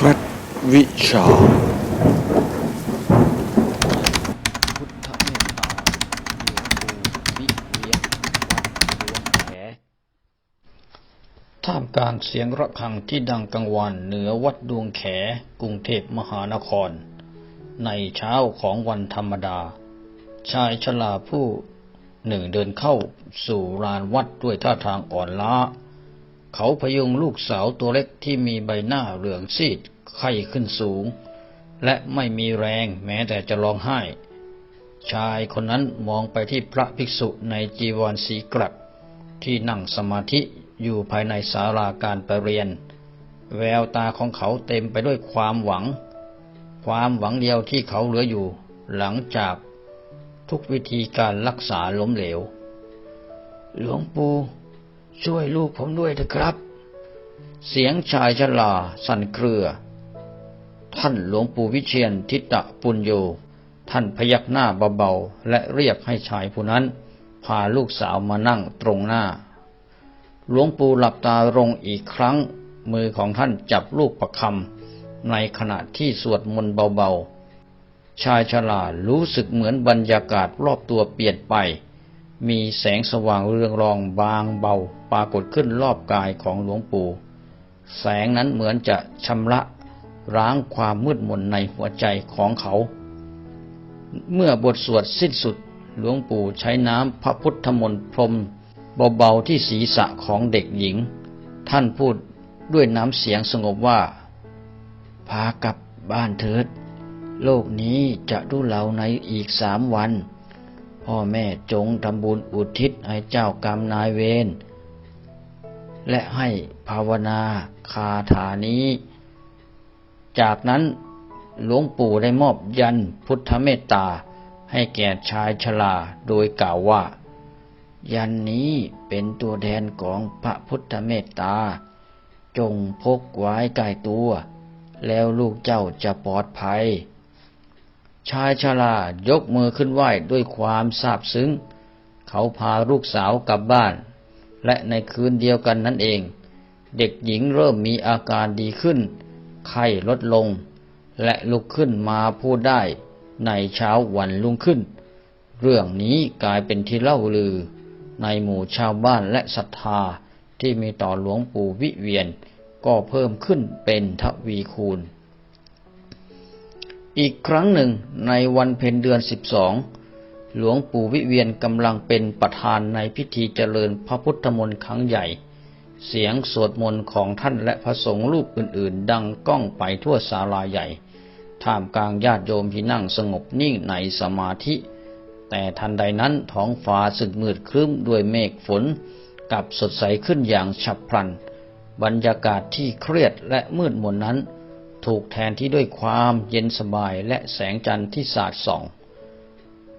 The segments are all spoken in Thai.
คล็ดวิชา พุทธเมตตาหลวงปู่วิเวียนวัดหลวงแหท่ามกลางเสียงระฆังที่ดังกังวานเหนือวัดดวงแข กรุงเทพมหานคร ในเช้าของวันธรรมดา ชายชราผู้หนึ่งเดินเข้าสู่ลานวัดด้วยท่าทางอ่อนล้า เขาพยุงลูกสาวตัวเล็กที่มีใบหน้าเหลืองซีดไข้ขึ้นสูง และไม่มีแรงแม้แต่จะร้องไห้ ชายคนนั้นมองไปที่พระภิกษุในจีวรสีกรักที่นั่งสมาธิอยู่ภายในศาลาการประเรียน แววตาของเขาเต็มไปด้วยความหวัง ความหวังเดียวที่เขาเหลืออยู่ หลังจากทุกวิธีการรักษาล้มเหลว หลวงปู่ ช่วยลูกผมด้วยเถอะครับ เสียงชายชราสั่นเครือ ท่านหลวงปู่วิเชียนทิตะปุญโย ท่านพยักหน้าเบาๆ และเรียกให้ชายผู้นั้น พาลูกสาวมานั่งตรงหน้า หลวงปู่หลับตาลงอีกครั้ง มือของท่านจับลูกประคำในขณะที่สวดมนต์เบาๆ ชายชรารู้สึกเหมือนบรรยากาศรอบตัวเปลี่ยนไป มีแสงสว่างเรืองรองบางเบาปรากฏขึ้นรอบกายของหลวงปู่ แสงนั้นเหมือนจะชำระล้างความมืดมนในหัวใจของเขา เมื่อบทสวดสิ้นสุดหลวงปู่ใช้น้ำพระพุทธมนต์พรมเบาๆที่ศีรษะของเด็กหญิง ท่านพูดด้วยน้ำเสียงสงบว่า พากลับบ้านเถิด โลกนี้จะดูเราในอีกสามวัน พ่อแม่จงทำบุญอุทิศให้เจ้ากรรมนายเวรและให้ภาวนาคาถานี้ จากนั้นหลวงปู่ได้มอบยันพุทธเมตตาให้แก่ชายชราโดยกล่าวว่า ยันนี้เป็นตัวแทนของพระพุทธเมตตา จงพกไว้ใกล้ตัว แล้วลูกเจ้าจะปลอดภัย ชายชรายกมือขึ้นไหว้ด้วยความซาบซึ้ง เขาพาลูกสาวกลับบ้าน และในคืนเดียวกันนั่นเอง เด็กหญิงเริ่มมีอาการดีขึ้น ไข้ลดลง และลุกขึ้นมาพูดได้ในเช้าวันรุ่งขึ้น เรื่องนี้กลายเป็นที่เล่าลือ ในหมู่ชาวบ้านและศรัทธาที่มีต่อหลวงปู่วิเวียนก็เพิ่มขึ้นเป็นทวีคูณ อีกครั้งหนึ่งในวันเพ็ญเดือนสิบสองหลวงปู่วิเวียนกำลังเป็นประธานในพิธีเจริญพระพุทธมนต์ครั้งใหญ่ เสียงสวดมนต์ของท่านและพระสงฆ์รูปอื่นๆ ดังก้องไปทั่วศาลาใหญ่ ท่ามกลางญาติโยมที่นั่งสงบนิ่งในสมาธิ แต่ทันใดนั้นท้องฟ้าสึกมืดครึ้มด้วยเมฆฝนกลับสดใสขึ้นอย่างฉับพลัน บรรยากาศที่เครียดและมืดมนนั้น ถูกแทนที่ด้วยความเย็นสบายและแสงจันทร์ที่สาดส่อง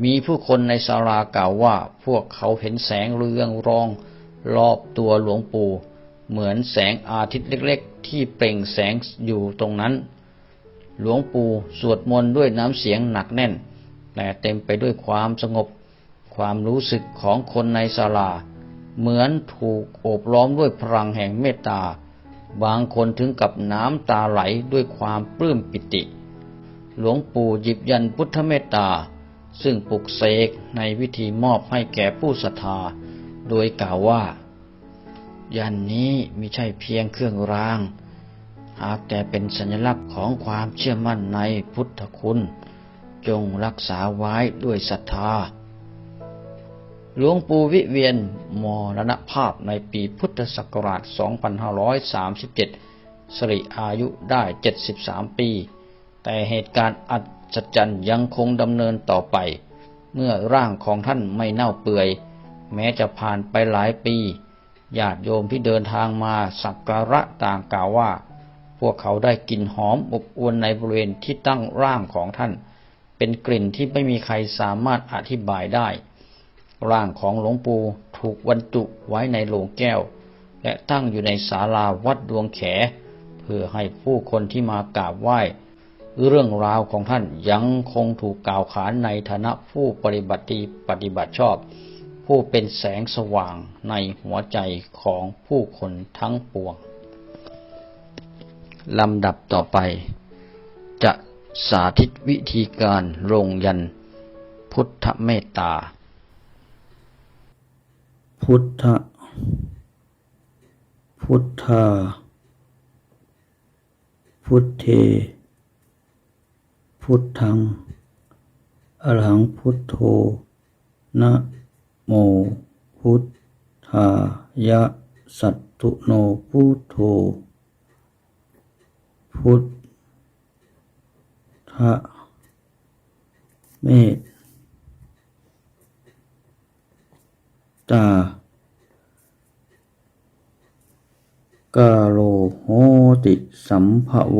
มีผู้คนในศาลากล่าวว่าพวกเขาเห็นแสงเรืองรอง รอบตัวหลวงปู่ เหมือนแสงอาทิตย์เล็กๆ ที่เปล่งแสงอยู่ตรงนั้น หลวงปู่สวดมนต์ด้วยน้ำเสียงหนักแน่น แต่เต็มไปด้วยความสงบ ความรู้สึกของคนในศาลา เหมือนถูกโอบล้อมด้วยพลังแห่งเมตตา บางคนถึงกับน้ำตาไหลด้วยความปลื้มปิติ หลวงปู่หยิบยันพุทธเมตตา ซึ่งปลุกเสกในวิธีมอบให้แก่ผู้ศรัทธา โดยกล่าวว่า ยันนี้ม่ใช่เพียงเครื่องราง หากแต่เป็นสัญลักษณ์ของความเชื่อมั่นในพุทธคุณ จงรักษาไว้ด้วยศรัทธา หลวงปู่วิเวียนมรณภาพในปีพุทธศักราช 2537 สริอายุได้ 73 ปี แต่เหตุการณ์อัศจรรย์ยังคงดำเนินต่อไป เมื่อร่างของท่านไม่เน่าเปื่อย แม้จะผ่านไปหลายปี ญาติโยมที่เดินทางมาสักการะต่างกล่าวว่า พวกเขาได้กลิ่นหอมอบอวลในบริเวณที่ตั้งร่างของท่าน เป็นกลิ่นที่ไม่มีใครสามารถอธิบายได้ ร่างของหลวงปู่ถูกบรรจุไว้ในโลงแก้ว และตั้งอยู่ในศาลาวัดดวงแข เพื่อให้ผู้คนที่มากราบไหว้ เรื่องราวของท่านยังคงถูกกล่าวขานในฐานะผู้ปฏิบัติปฏิบัติชอบ ผู้เป็นแสงสว่างในหัวใจของผู้คนทั้งปวงลำดับต่อไป จะสาธิตวิธีการลงยันพุทธเมตตา พุทธ พุทธา พุทเท พุทธัง อรหังพุทโธ นะโม พุทธายะ สัตตุโน พุทโธ พุทธะเมต ตากาโลโหติสัมภโว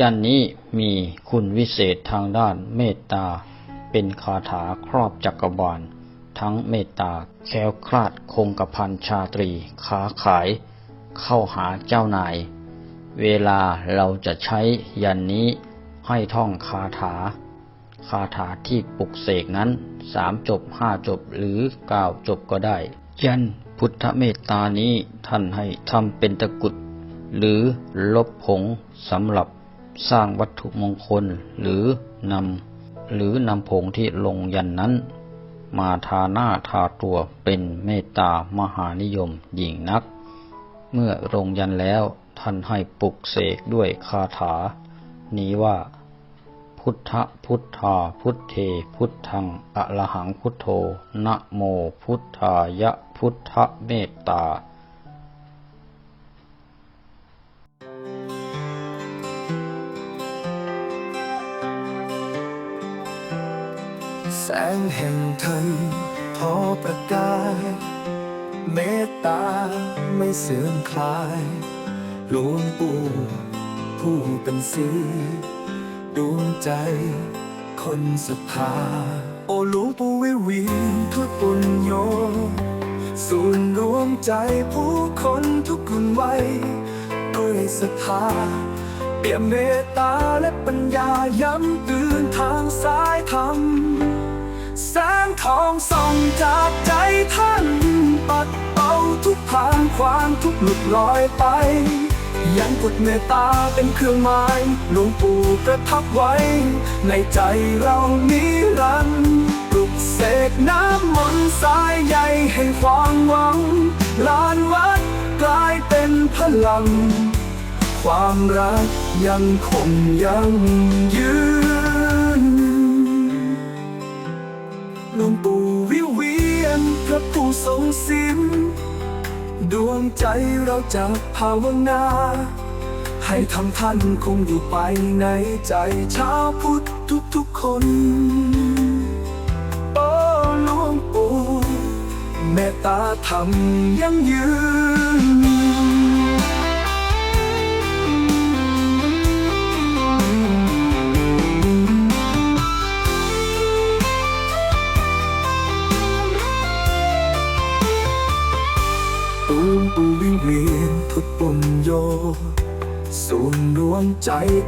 ยันนี้มีคุณวิเศษทางด้านเมตตา เป็นคาถาครอบจักรวาล ทั้งเมตตาแคล้วคลาดคงกระพันชาตรีค้าขาย เข้าหาเจ้านาย เวลาเราจะใช้ยันนี้ให้ท่องคาถา คาถาที่ปลุกเสกนั้นสามจบห้าจบหรือเก้าจบก็ได้ ยันพุทธเมตตานี้ท่านให้ทำเป็นตะกุด หรือลบผงสำหรับสร้างวัตถุมงคลหรือนำหรือนำผงที่ลงยันนั้น มาทาหน้าทาตัวเป็นเมตตามหานิยมยิ่งนัก เมื่อลงยันแล้วท่านให้ปลุกเสกด้วยคาถา นี้ว่า พุทธพุทธาพุทเท พุทธังอะระหังพุทโธนะโมพุทธายะพุทธเมตตาแสงแห่งธรรมพอประกาย เมตตาไม่เสื่อมคลาย หลวงปู่ผู้เป็นสี ดวงใจ คนศรัทธาโอหลวงปู่วิวีทุกปุญโยศูนย์รวมใจผู้คนทุกคนไว้ด้วยศรัทธาเปี่ยมเมตตาและปัญญาย้ำเตือนทางสายธรรม แสงทองส่องจากใจท่าน ปัดเป่าทุกทางความทุกหลุดลอยไป ยังกดเมตตาเป็นเครื่องหมายหลวงปู่ประทับไว้ ในใจเรานิรันดร์ปลุกเสกน้ำมนต์สายใยแห่งความหวัง ลานวัดกลายเป็นพลัง ความรักยังคงยังยืนหลวงปู่วิเวียนพระผู้ทรงสิน ดวงใจเราจะภาวนา ให้ทำท่านคงอยู่ไปในใจชาวพุทธทุกๆคนโอ้หลวงปู่เมตตาธรรมยังยืน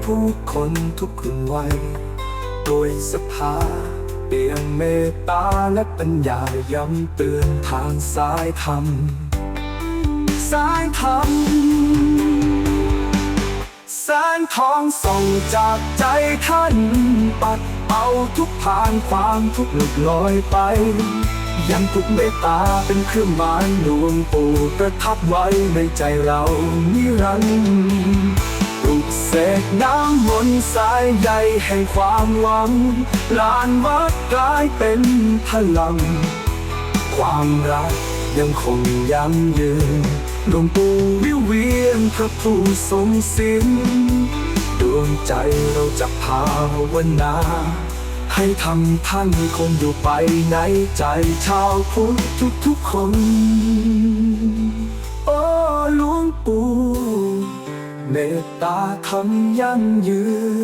ผู้คนทุกคนวัยโดยสภา เปี่ยมเมตตาและปัญญาย้ำเตือนทางสายธรรม สายธรรมแสงทองส่องจากใจท่าน ปัดเป่าทุกผ่านความทุกข์หลุดลอยไป ยังทุกเมตตาเป็นเครื่องหมายหลวงปู่ประทับไว้ในใจเรานิรันดร์ เสกน้ำมนต์สายใยแห่งความหวัง ลานวัดกลายเป็นพลัง ความรักยังคงยั่งยืนหลวงปู่วิเวียนพระผู้ทรงสินดวงใจเราจะภาวนา ให้ทำท่านคงอยู่ไปในใจชาวพุทธทุกๆคน ทำยั่งยืน